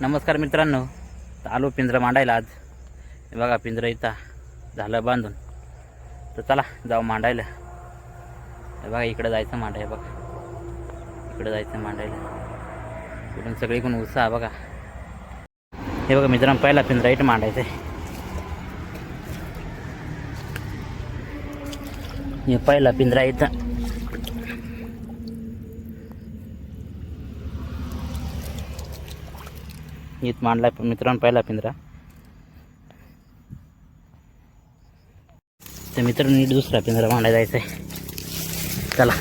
नमस्कार मित्रांनो आलो पिंजरा मांडायला आज. हे बघा पिंजरा इथं झालं बांधून. तर चला जाऊ मांडायला. हे बघा इकडं जायचं मांडाय बघा. इकडं जायचं मांडायला. इकडून सगळीकडून उत्साह बघा. हे बघा मित्रांनो पहिला पिंजरा इथं मांडायचं आहे. हे पहिला पिंजरा इथं. इथं मांडला मित्रांनो पहिला पिंजरा. तर मित्रांनो नीट दुसरा पिंजरा मांडायला जायचा आहे चला.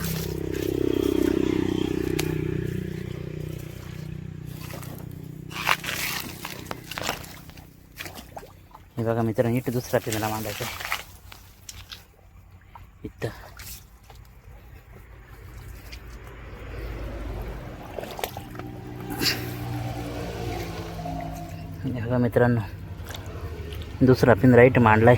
हे बघा मित्रांनो नीट दुसरा पिंजरा मांडायचा. आहे इथं. बघा मित्रांनो दुसरा पिंजरा इथं मांडलाय.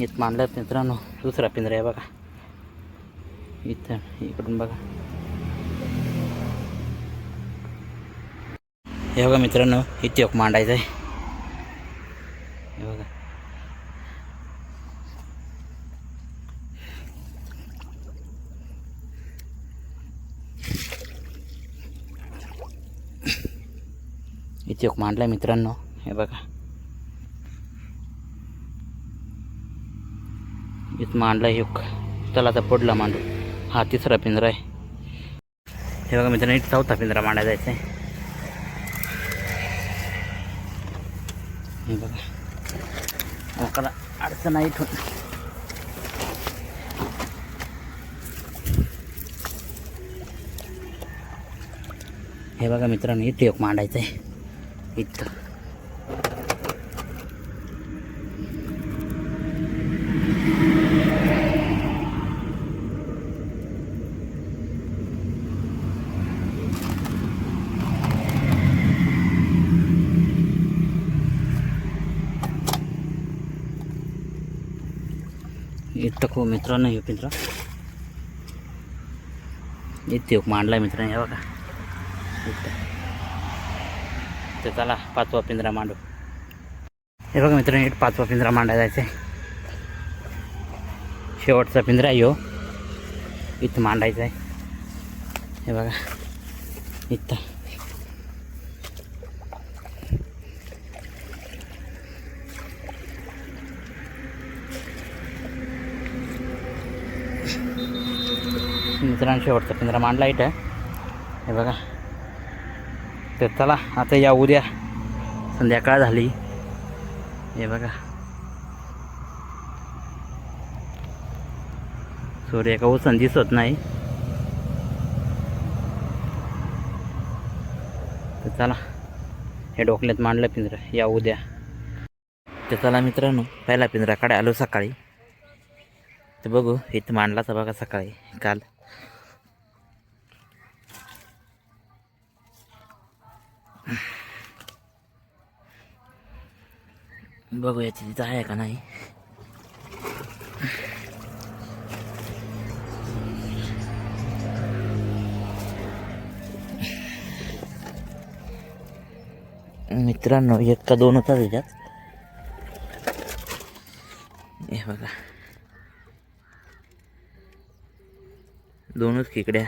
इथं मांडलाय मित्रांनो दुसरा पिंजरा आहे बघा. इथं इकडून बघा. हे बघा मित्रांनो इथे एक मांडायचं आहे हे बघा इथे एक मांडला मित्रांनो. हे बघा. इथं मांडला एक. चला आता पडला मांडू. हा तिसरा पिंजरा आहे. हे बघा मित्रांनो इथं चौथा पिंजरा मांडायला जायचा आहे हे बघा. मोकाला अडचण आहे इथून. हे बघा मित्रांनो इथे एक मांडायचं आहे इथं इथं खूप मित्रांनो हे पिंजरा इथे एक मांडला मित्रांनो हे बघा इथं तर चला पाचवा पिंजरा मांडू. हे बघा मित्रांनो नीट पाचवा पिंजरा मांडायला जायचं आहे शेवटचा पिंजरा यो. इथं मांडायचा आहे हे बघा इथं. मित्रांनो शेवटचा पिंजरा मांडला इथं. हे बघा. तर चला आता या उद्या. संध्याकाळ झाली. हे बघा. सूर्य का उसन दिसत नाही. तर चला हे डोकल्यात मांडलं पिंजरा. या उद्या. तर चला मित्रांनो पहिला पिंजराकडे आलो सकाळी. तर बघू इथं मांडला तर बघा सकाळी. काल बघू याची तिथं आहे का नाही मित्रांनो एक का दोन होता त्याच्यात हे बघा दोनच खेकड्या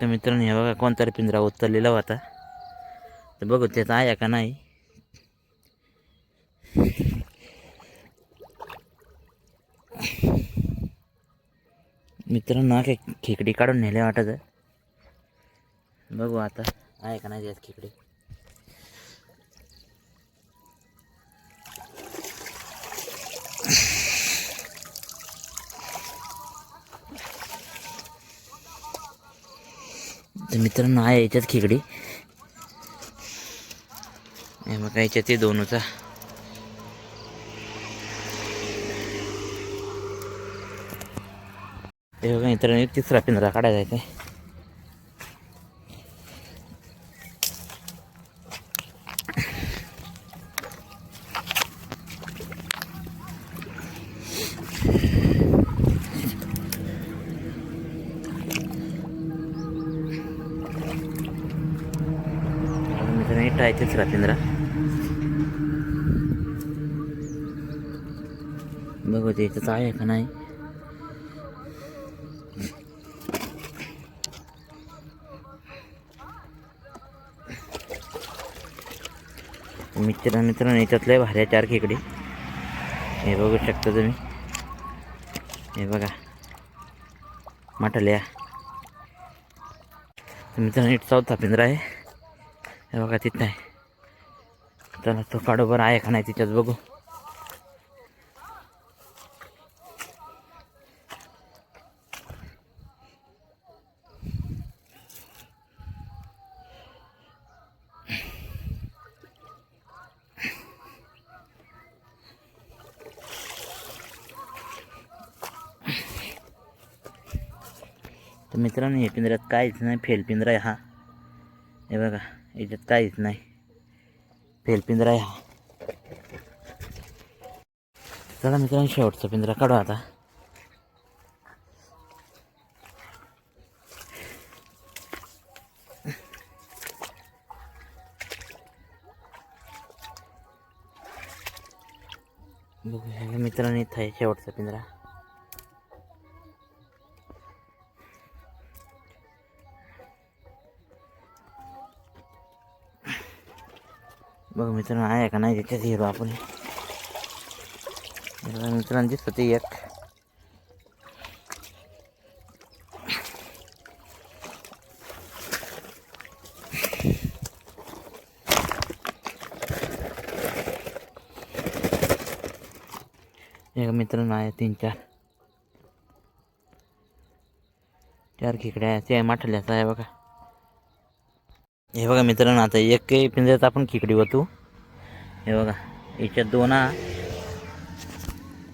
तर मित्रांनो हे बघा कोणतरी पिंजरा उतरलेला होता. तर बघू त्याचा आहे का नाही. मित्रांनो काय खेकडी काढून नेले वाटत. बघू आता आहे का नाही त्यात खेकडी. तर मित्रांनो आहे याच्यात खेकडी. मग याच्यात ते दोनचा. हे बघा मित्रांनो तिसरा पिंजरा काढायचा आहे. मोठा आहे बघू ते याच्यात आहे का नाही. मित्र मित्रांनो याच्यातले भाऱ्या चार खेकडे हे बघू शकता तुम्ही. हे बघा. मटल्या तर मित्रांनो इथं चौथा पिंजरा आहे. हे बघा तिथं आहे. चला तो काडोबर आहे का नाही तिच्यात बघू. तर मित्रांनो हे पिंजऱ्यात काहीच नाही. फेल पिंजरा आहे हा. हे बघा. याच्यात काहीच नाही. फेल पिंजरा आहे हा. चला मित्रांनो शेवटचा पिंजरा काढू आता. बघू मित्रांनो इथं आहे शेवटचा पिंजरा. बघ मित्रांनो आहे का नाही त्याच्यात हिरो आपण हिरो मित्रांनो दिसतं ते एक एक मित्रांनो आहे तीन चार चार खेकड्या आहे ते माठल्याचा आहे बघा हे बघा मित्रांनो आता एक काही पिंजऱ्यात आपण खिकडी होतो हे बघा याच्यात दोन.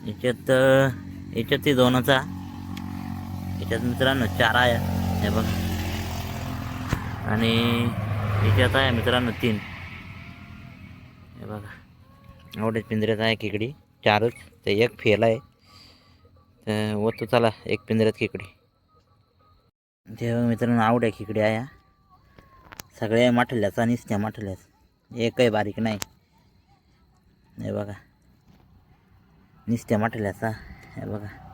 याच्यात याच्यात ते दोनचा. याच्यात मित्रांनो चार आहे. हे बघा. आणि याच्यात आहे मित्रांनो तीन. हे बघा. एवढ्याच पिंजऱ्यात आहे खिकडी. चारच. ते एक फेल आहे. तर होतो चला एक पिंजऱ्यात खिकडी. ते बघा मित्रांनो आवड्या खिकडी आहे. सगळ्या माठल्याचा निसत्या माठल्याच एकही बारीक नाही. हे बघा. निसत्या माठल्याचा हे बघा.